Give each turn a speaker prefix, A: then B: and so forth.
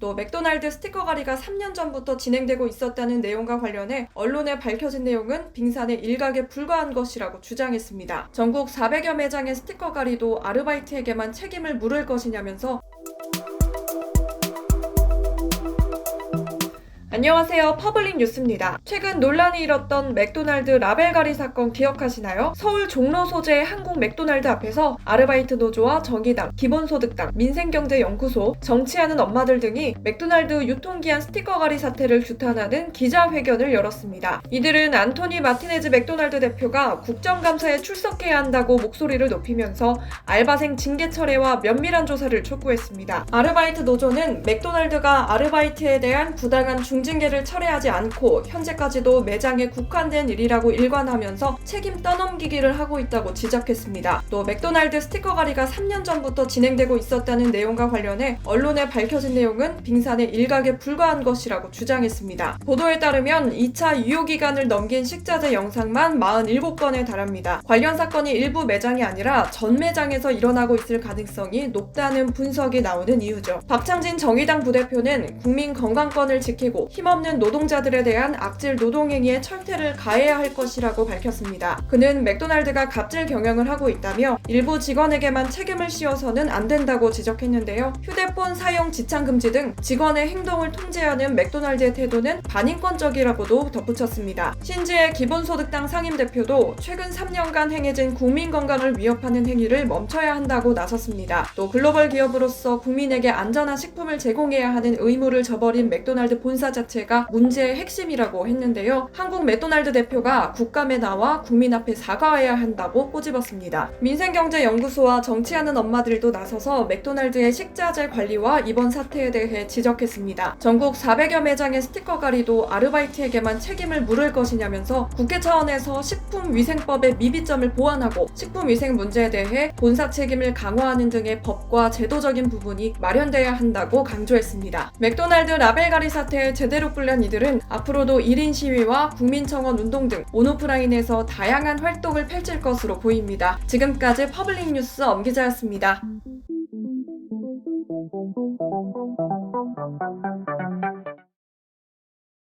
A: 또 맥도날드 스티커 가리가 3년 전부터 진행되고 있었다는 내용과 관련해 언론에 밝혀진 내용은 빙산의 일각에 불과한 것이라고 주장했습니다. 전국 400여 매장의 스티커 가리도 아르바이트에게만 책임을 물을 것이냐면서 안녕하세요. 퍼블릭 뉴스입니다. 최근 논란이 일었던 맥도날드 라벨 가리 사건 기억하시나요? 서울 종로 소재의 한국 맥도날드 앞에서 아르바이트 노조와 정의당, 기본소득당, 민생경제연구소, 정치하는 엄마들 등이 맥도날드 유통기한 스티커 가리 사태를 규탄하는 기자회견을 열었습니다. 이들은 안토니 마티네즈 맥도날드 대표가 국정감사에 출석해야 한다고 목소리를 높이면서 알바생 징계 철회와 면밀한 조사를 촉구했습니다. 아르바이트 노조는 맥도날드가 아르바이트에 대한 부당한 중 징계를 철회하지 않고 현재까지도 매장에 국한된 일이라고 일관하면서 책임 떠넘기기를 하고 있다고 지적했습니다. 또 맥도날드 스티커 가리가 3년 전부터 진행되고 있었다는 내용과 관련해 언론에 밝혀진 내용은 빙산의 일각에 불과한 것이라고 주장했습니다. 보도에 따르면 2차 유효 기간을 넘긴 식자재 영상만 47건에 달합니다. 관련 사건이 일부 매장이 아니라 전 매장에서 일어나고 있을 가능성이 높다는 분석이 나오는 이유죠. 박창진 정의당 부대표는 국민 건강권을 지키고 힘없는 노동자들에 대한 악질 노동행위에 철퇴를 가해야 할 것이라고 밝혔습니다. 그는 맥도날드가 갑질 경영을 하고 있다며 일부 직원에게만 책임을 씌워서는 안 된다고 지적했는데요. 휴대폰 사용 지창 금지 등 직원의 행동을 통제하는 맥도날드의 태도는 반인권적이라고도 덧붙였습니다. 신지의 기본소득당 상임대표도 최근 3년간 행해진 국민 건강을 위협하는 행위를 멈춰야 한다고 나섰습니다. 또 글로벌 기업으로서 국민에게 안전한 식품을 제공해야 하는 의무를 저버린 맥도날드 본사 자체 가 문제의 핵심이라고 했는데요. 한국 맥도날드 대표가 국감에 나와 국민 앞에 사과해야 한다고 꼬집었습니다. 민생경제연구소와 정치하는 엄마들도 나서서 맥도날드의 식자재 관리와 이번 사태에 대해 지적했습니다. 전국 400여 매장의 스티커 가리도 아르바이트에게만 책임을 물을 것이냐면서 국회 차원에서 식품위생법의 미비점을 보완하고 식품위생 문제에 대해 본사 책임을 강화하는 등의 법과 제도적인 부분이 마련돼야 한다고 강조했습니다. 맥도날드 라벨 가리 사태에 제 제대로 끌련 이들은 앞으로도 1인 시위와 국민청원 운동 등 온오프라인에서 다양한 활동을 펼칠 것으로 보입니다. 지금까지 퍼블릭 뉴스 엄기자였습니다.